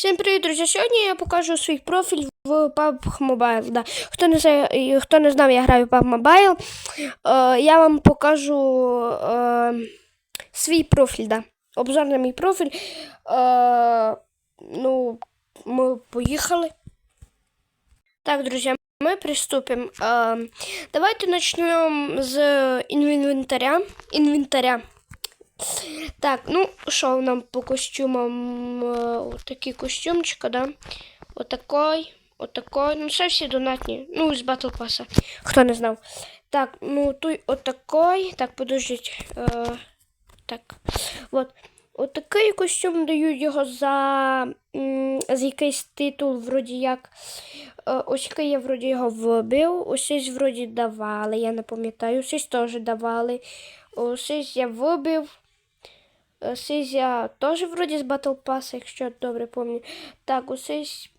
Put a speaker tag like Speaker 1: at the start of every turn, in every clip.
Speaker 1: Всім привіт, друзі! Сьогодні я покажу свій профіль в PUBG Mobile. Да. Хто, не знає, хто не знав, я граю в PUBG Mobile. Е, я вам покажу е, свій профіль. Да. Обзор на мій профіль. Е, ну, ми поїхали. Так, друзі, ми приступимо. Е, давайте почнемо з інвентаря. інвентаря. Так, ну що нам по костюмам? Е, Отакі костюмчика, да? Отакой, отакой. Ну, це всі донатні. Ну, з Battle Pass. Хто не знав. Так, ну той отакой. Так, подождіть. Е, так. От. Отакий костюм дають його за, за якийсь титул, вроді як. Е, ось який я вроді його вбив. Ось вроді давали, я не пам'ятаю. Ось теж давали. Ось я вибив. Е, Сизя теж вроді з Battle Pass, якщо я добре пам'ятаю. Так, ось ось,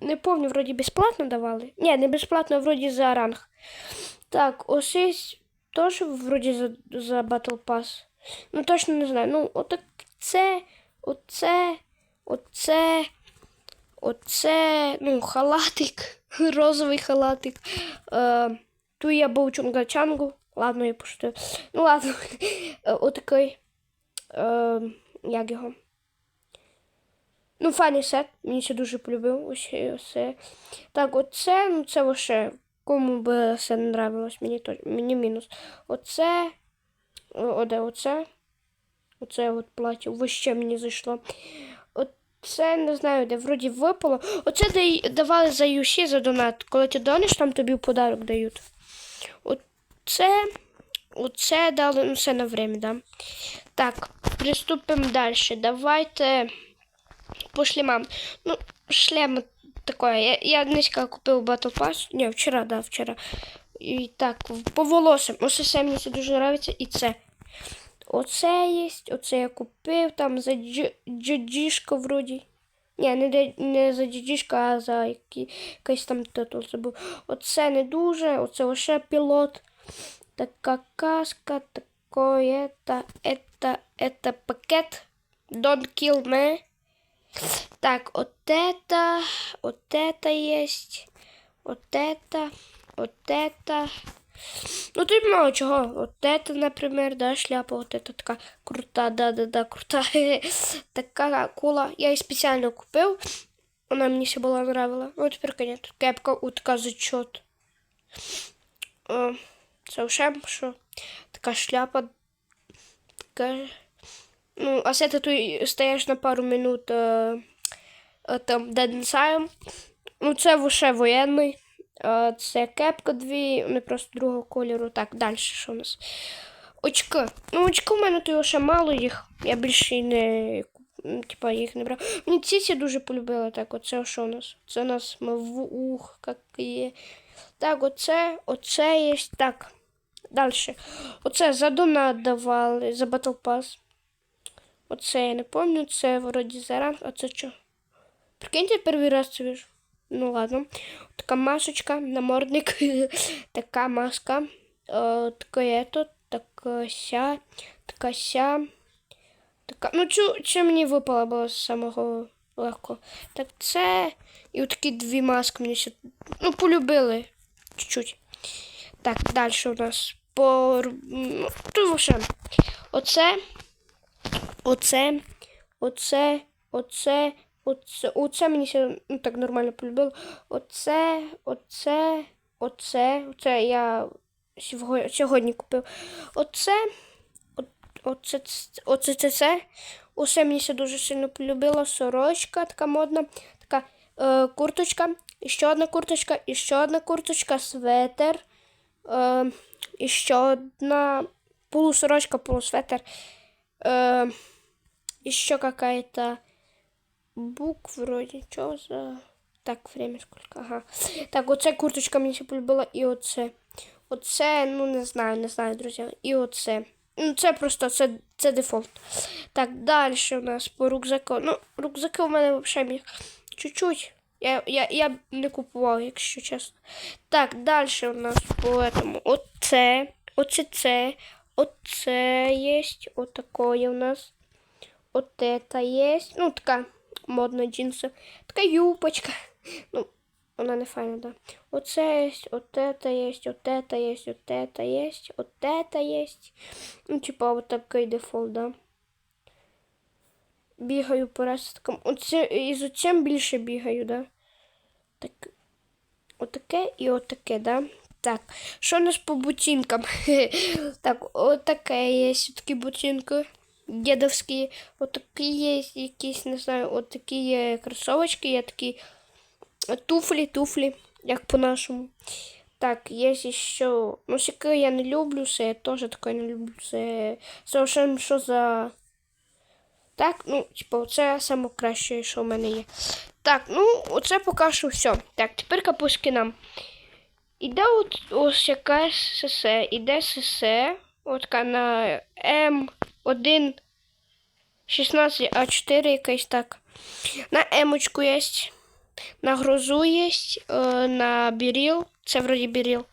Speaker 1: не пам'ятаю, вроді безплатно давали. Ні, не безплатно, вроді за ранг. Так, ось ось теж вроді за, за Battle Pass. Ну, точно не знаю. Ну, отак це, оце, оце, оце, ну, халатик, розовий халатик. Е, ту я був чунгачангу. Ладно, я пошутив. Ну, ладно. Е, Отакий. Е, як його? Ну, файний сет. Мені це дуже полюбив. Ось все. Так, оце, ну це вообще. Кому би це не нравилось, мені мені мінус. Оце. О, о, оце? Оце от плаття. Вообще мені зайшло. Оце не знаю, де вроді випало. Оце де давали за UC за донат. Коли ти дониш, там тобі подарок дають. Оце. Оце дали, ну все на время, да. Так, приступимо далі. Давайте по шлемам. Ну, шлем такое. Я, я низько купив Battle Pass. Ні, вчора, да, вчора. І так, по волоссям. Ось це мені це дуже подобається. І це. Оце є, оце я купив, там за джиджішка вроді. Ні, не, не за джиджішка, а за який, якийсь там титул забув. Оце не дуже, оце лише пілот. Така каска, такое, это, это, это пакет. Don't kill me. Так, вот это, вот это есть, вот это, вот это. Ну, тут мало чего. Вот это, например, да, шляпа, вот это такая крута, да-да-да, крута. Такая кула. Я її спеціально купив. Вона мені ще була нравила. Ну, тепер, конечно, кепка, от така зачет. це вже що? Така шляпа. Така... Ну, а це ти стоїш на пару минут е, е, там денсаєм. Ну, це вже воєнний. Е, це кепка дві, вони просто другого кольору. Так, далі що у нас? Очки. Ну, очки в мене то ще мало їх. Я більше не. Типа їх не брав. Мені ці дуже полюбили. Так, оце що у нас? Це у нас мавух, як є. Так, оце, оце є. Так. Далі. Оце за донат давали, за Battle Pass. Оце я не пам'ятаю, це вроді за ранг, а це що? Прикиньте, перший раз це вижу. Ну ладно. Така масочка, намордник, така маска. Е, таке ето, така ся, така ся. Така. Ну, чу, чи мені випало було з самого легко. Так це. І отакі дві маски мені ще. Ну, полюбили. Чуть-чуть. Так, далі у нас по. Ну, вже. Оце. Оце. Оце. Оце. Оце. Оце мені ще ну, так нормально полюбило. Оце. Оце. Оце. Оце я сьогодні, купив. Оце. Оце, оце це це. Усе мені ще дуже сильно полюбило. Сорочка така модна. Така е, курточка. І ще одна курточка, і ще одна курточка, светер. Е, і ще одна полусорочка, полусветер. Е, еще какая-то буква вроде. Что за... Так, время сколько. Ага. Так, оце курточка мені ще полюбила, і оце. Оце, ну не знаю, не знаю, друзі. І оце. Ну, це просто це, це дефолт. Так, далі у нас по рюкзаку. Ну, рюкзаки у мене взагалі чуть-чуть. Я, я, я б не купував, якщо чесно. Так, далі у нас по этому. Оце, оце це, оце є. Отакое у нас. Вот это есть. Ну, така модно джинси. Така юбочка. Ну, вона не файна, да. Оце є, от это є, от это є, от это є, от это є. Ну, типа, от такий дефолт, да. Бігаю по ресткам. Оце, із оцим більше бігаю, да. Так. Отаке і отаке, да? Так, що у нас по ботинкам? так, отаке є такі ботинки дедовські. Отакі є якісь, не знаю, отакі є кросовочки, є такі туфлі, туфлі, як по-нашому. Так, є ще, ну, я не люблю, це я теж таке не люблю. Це совершенно що за. Так, ну, типу, це саме краще, що в мене є. Так, ну, оце поки що все. Так, тепер по скінам. Іде от ось якась СС, іде СС, от на М1 16А4 якась так. На емочку є, на грозу є, е, на біріл, це вроді біріл,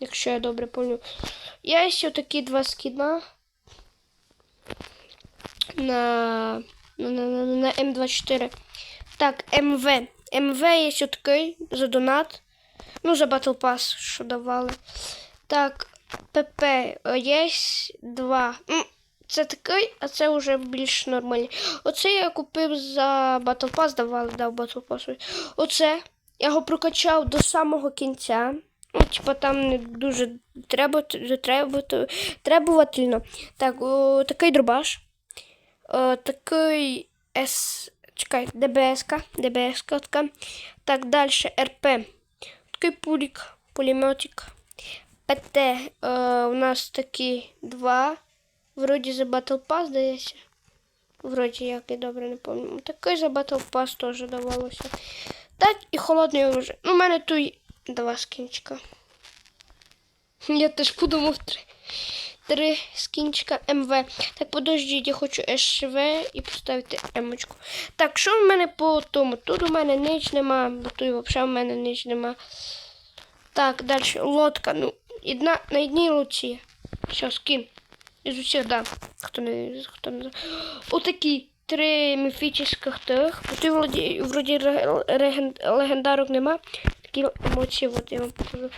Speaker 1: якщо я добре пам'ятаю. Є ще такі два скіна на, на, на, на, на М24. Так, МВ. МВ є ще такий за донат. Ну, за Battle Pass, що давали. Так, ПП є два. Ну, Це такий, а це вже більш нормальний. Оце я купив за Battle Pass, давали, дав Battle Pass. Оце. Я його прокачав до самого кінця. Ну, типа там не дуже треба, треба, требувательно. Так, о, такий дробаш. О, такий С. Чекай, ДБС-ка така. Так, далі РП. Такий пулік, пулеметик. ПТ е, у нас такі два. Вроді за Battle Pass здається. Вроді як я добре не пам'ятаю. Такий за Battle Pass теж давалося. Так, і холодний оружие. Ну, у мене тут два скінчика. Я теж подумав три. Три скінчика МВ. Так, подождіть, я хочу СВ і поставити М-очку. Так, що в мене по тому? Тут у мене ніч нема, бо тут взагалі в мене ніч нема. Так, далі лодка. Ну, одна, на одній лодці. Все, скін. Із усіх, да. Хто не, хто не Отакі три міфічних тих. Тут вроді, вроді реген, легендарок нема. Такі емоції, от я вам покажу.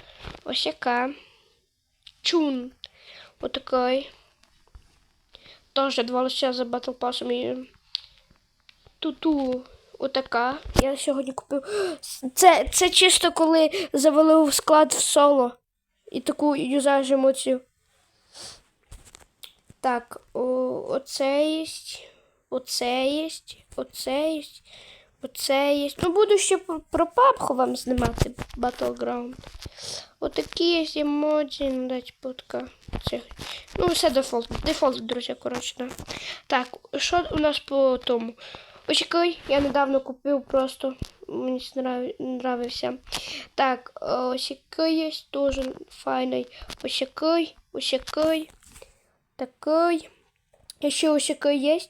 Speaker 1: Ось яка. Чун. Отакий. Теж два лише за Battle Pass і Туту. Отака. Я сьогодні купив. Це чисто коли завалив склад в соло. І таку юзаєш емоцію. Так, оце є. Оце є. Оце є. Оце є. Ну, буду ще про, папху вам знімати Battleground. Отакі є емоції, ну потка. Це. Ну, все дефолт. Дефолт, друзі, коротше, да. Так, що у нас по тому? Який я недавно купив просто. Мені нравився. Так, ось є теж файний. Ось який, ось. Такий. Ще ось є.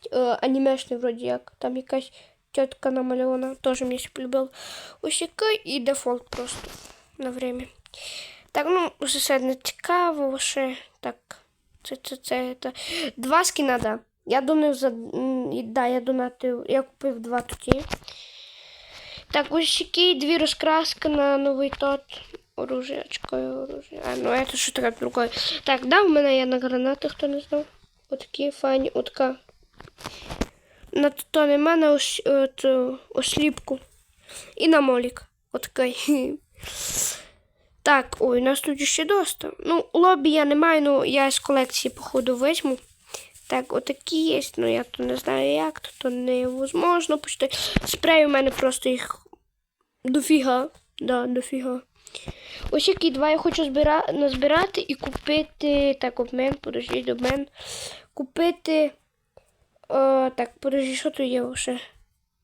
Speaker 1: Анімешний вроді як. Там якась тетка намальована. Теж мені ще полюбив. Ось який і дефолт просто на время. Так, ну, не цікаво, ще так. Це, це, це, це. Два скіна, да. Я думаю, за. Да, я донатив. Я купив два тоді. Так, які дві розкраски на новий тот. Оружие, очко, оружие. А, ну это що таке другое. Так, да, у мене є на гранати, хто не знав. Отакі файні, отка. На то нема на ос, от, осліпку. І на молік. Отакий. Так, ой, у нас тут ще доста. Ну, лобі я не маю, ну я з колекції, походу, візьму. Так, отакі є, ну я то не знаю як, то, то невозможно почти. Спрей у мене просто їх дофіга. Да, дофіга. Ось які два я хочу збира... назбирати і купити. Так, обмен, подождіть, обмен. Купити. О, так, подожди, що тут є вже?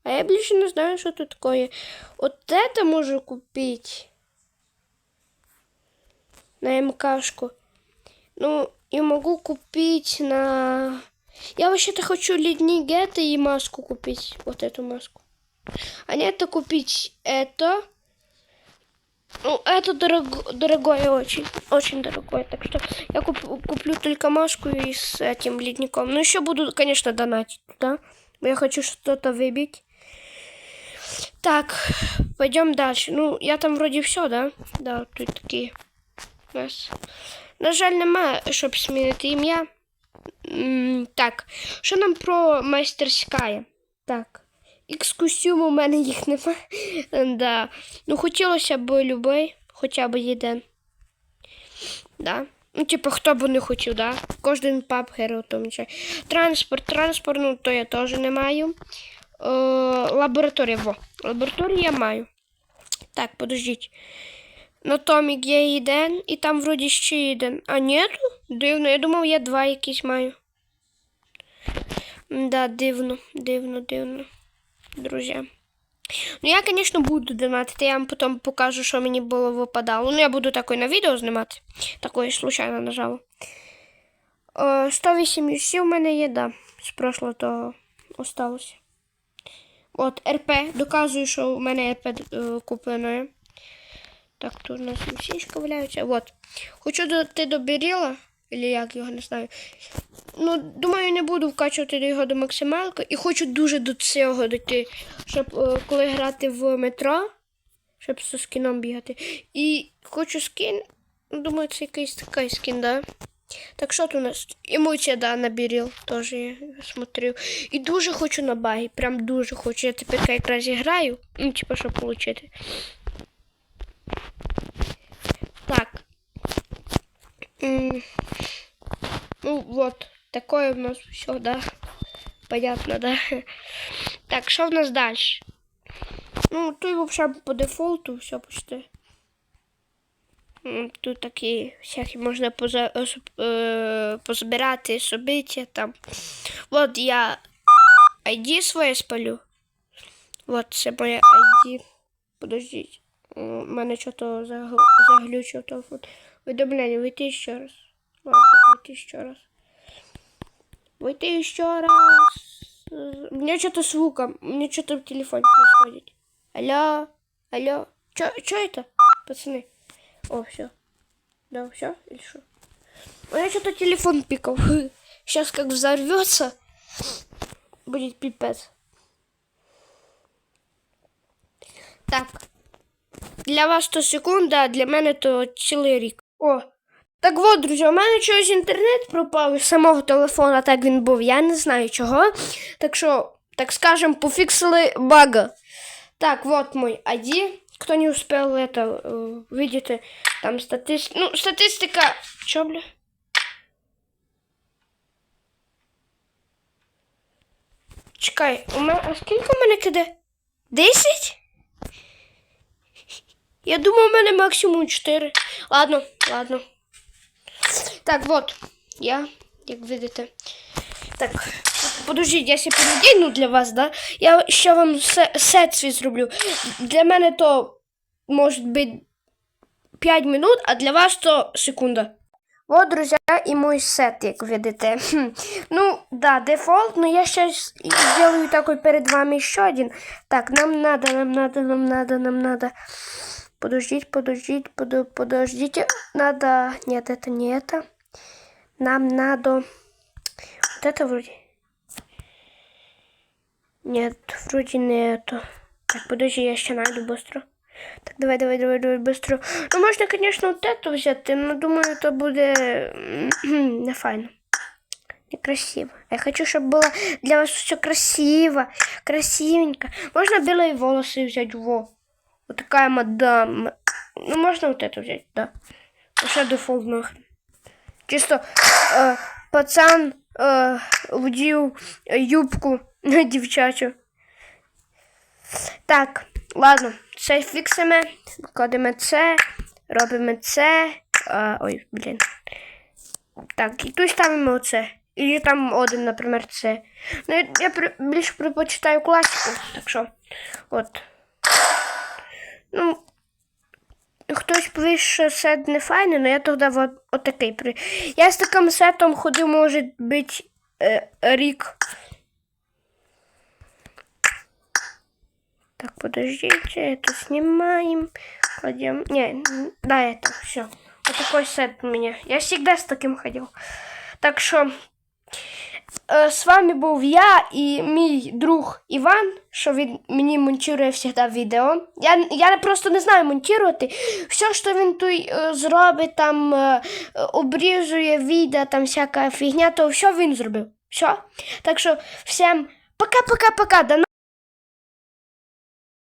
Speaker 1: А я більше не знаю, що тут таке. От це можу купити. На МКшку. Ну, и могу купить на... Я вообще-то хочу ледник это и маску купить. Вот эту маску. А не это купить это. Ну, это дорого, дорогое очень. Очень дорогое. Так что я куп, куплю только маску и с этим ледником. Ну, еще буду, конечно, донатить туда. Я хочу что-то выбить. Так, пойдем дальше. Ну, я там вроді все, да? Да, тут такі. у нас. На жаль, нема, щоб змінити ім'я. М, Так, що нам про майстерська? є? Так. Ікс-костюм у мене їх нема. да. Ну, хотілося б любий, хоча б один. Да. Ну, типу, хто б не хотів, да? Кожен пап герой мече. Транспорт, транспорт, ну то я теж не маю. Е, лабораторія, во. Лабораторію я маю. Так, подождіть. На Томік є один, і там вроді ще один. А нету? Дивно. Я думав, я два якісь маю. Да, дивно, дивно, дивно. Друзі. Ну, я, звісно, буду донатити, я вам потім покажу, що мені було випадало. Ну, я буду такое на відео знімати. Такое случайно нажала. Е, 108 UC у мене є, да. З прошлого того осталося. От, РП. Доказую, що у мене РП е, куплено. Так, тут у нас місічка валяються. Вот. Хочу дойти до Біріла, или як його не знаю. Ну, думаю, не буду вкачувати його до максималки. І хочу дуже до цього дойти, щоб е, коли грати в метро, щоб зі скіном бігати. І хочу скін. ну, Думаю, це якийсь такий скін, да? Так що тут у нас? Емоція, да, на Біріл теж я смотрю. І дуже хочу на баги, прям дуже хочу. Я тепер якраз граю, ну, типа, щоб отримати. Так. Ну, вот. Такое у нас все, да. Понятно, да. Так, что у нас дальше? Ну, тут вообще по дефолту все почти. Тут такі всякі можна поза, е, позбирати собиття там. Вот я ID своє спалю. Вот це моє ID. Подождіть. У мене загл... заглючив телефон. Уведомлення, вийти ще раз. Ладно, вийти ще раз. Вийти ще раз. У меня что-то с звуком. У меня что-то в телефоне происходит. Алло, алло. Чё, чё это, пацаны? О, все. Да, все или что? У меня что-то телефон пикал. Сейчас как взорвется, будет пипец. Так. Для вас то секунда, а для мене то цілий рік. О, так от, друзі, у мене чогось інтернет пропав із самого телефона, так він був, я не знаю чого. Так що, так скажем, пофіксили бага. Так, вот мой ID. Кто не успел это э, видите, там статистика. Ну, статистика. Чё, бля? Чекай, у мене. А скільки у мене киде? Десять? Я думав, у мене максимум 4. Ладно, ладно. Так, вот. Я, як видите. Так, подождіть, я себе передіну для вас, да? Я ще вам се- сет свій зроблю. Для мене то може бути 5 минут, а для вас то секунда. Вот, друзья, и мой сет, як видите. Хм. Ну, да, дефолт, но я сейчас сделаю такой перед вами еще один. Так, нам надо, нам надо, нам надо, нам надо. Подождите, подождите, подо- подождите. Надо... Нет, это не это. Нам надо... Вот это вроде... Нет, вроде не это. Так, подожди, я еще найду быстро. Так, давай, давай, давай, давай, быстро. Ну, можно, конечно, вот эту взять, но думаю, это будет не файно. Некрасиво. Я хочу, чтобы было для вас все красиво, красивенько. Можно белые волосы взять, во. Вот такая мадам. Ну, можно вот эту взять, да. Уже дефолт нахрен. Чисто э, пацан э, вдів юбку дівчачу. Так, ладно, це фіксимо, кладемо це, робимо це. А, ой, блін. Так, і тут ставимо оце. І там один, наприклад, це. Ну, я, я при- більше предпочитаю класику, так що, от. Ну, хтось пише, що сет не файний, але я тоді от, отакий. При... Я з таким сетом ходив, може бути, е, рік. Так, подождите, это снимаем. Кладем. Не, да, это все. Вот такой сет у меня. Я всегда с таким ходил. Так Е, З вами був я і мій друг Іван, що він мені монтує завжди відео. Я, я просто не знаю монтувати. Все, що він тут е, зробить, там е, е, обрізує відео, там всяка фігня, то все він зробив. Все. Так що всім пока-пока-пока.